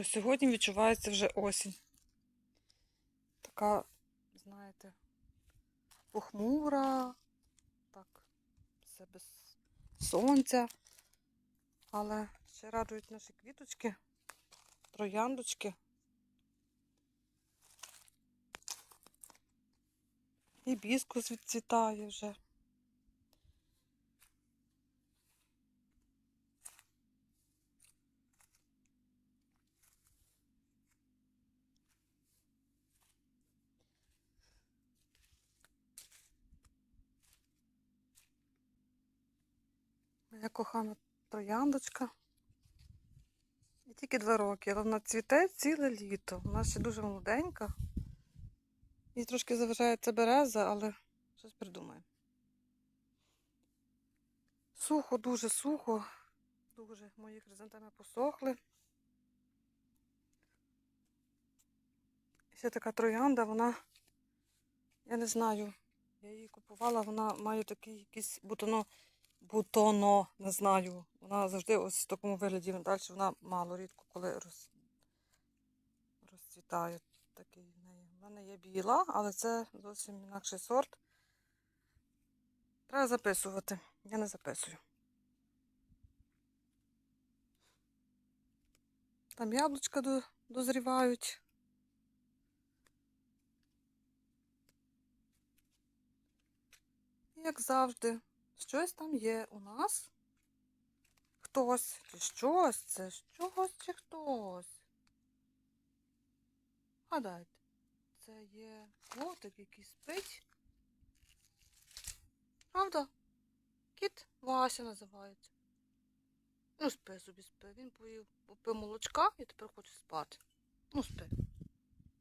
Ось сьогодні відчувається вже осінь. Така, знаєте, похмура, так, все без сонця. Але ще радують наші квіточки, трояндочки. І біскус відцвітає вже. Моя кохана трояндочка. І тільки два роки, але вона цвіте ціле літо. Вона ще дуже молоденька. Їй трошки заважає ця береза, але щось придумає. Сухо, дуже сухо. Дуже мої хризантеми посохли. Ще така троянда, вона, я не знаю, я її купувала, вона має такий якийсь бутоно, бутоно, не знаю. Вона завжди ось в такому вигляді. Далі вона мало рідко, коли роз... розцвітає. Такий в неї. В мене є біла, але це зовсім інакший сорт. Треба записувати. Я не записую. Там яблучка до- дозрівають. Як завжди, щось там є у нас. Хтось чи щось, це щось чи хтось. Гадайте, це є котик, який спить. Правда? Кіт Вася називається. Ну, спи собі спи. Він поїв, попив молочка і тепер хоче спати. Ну, спи.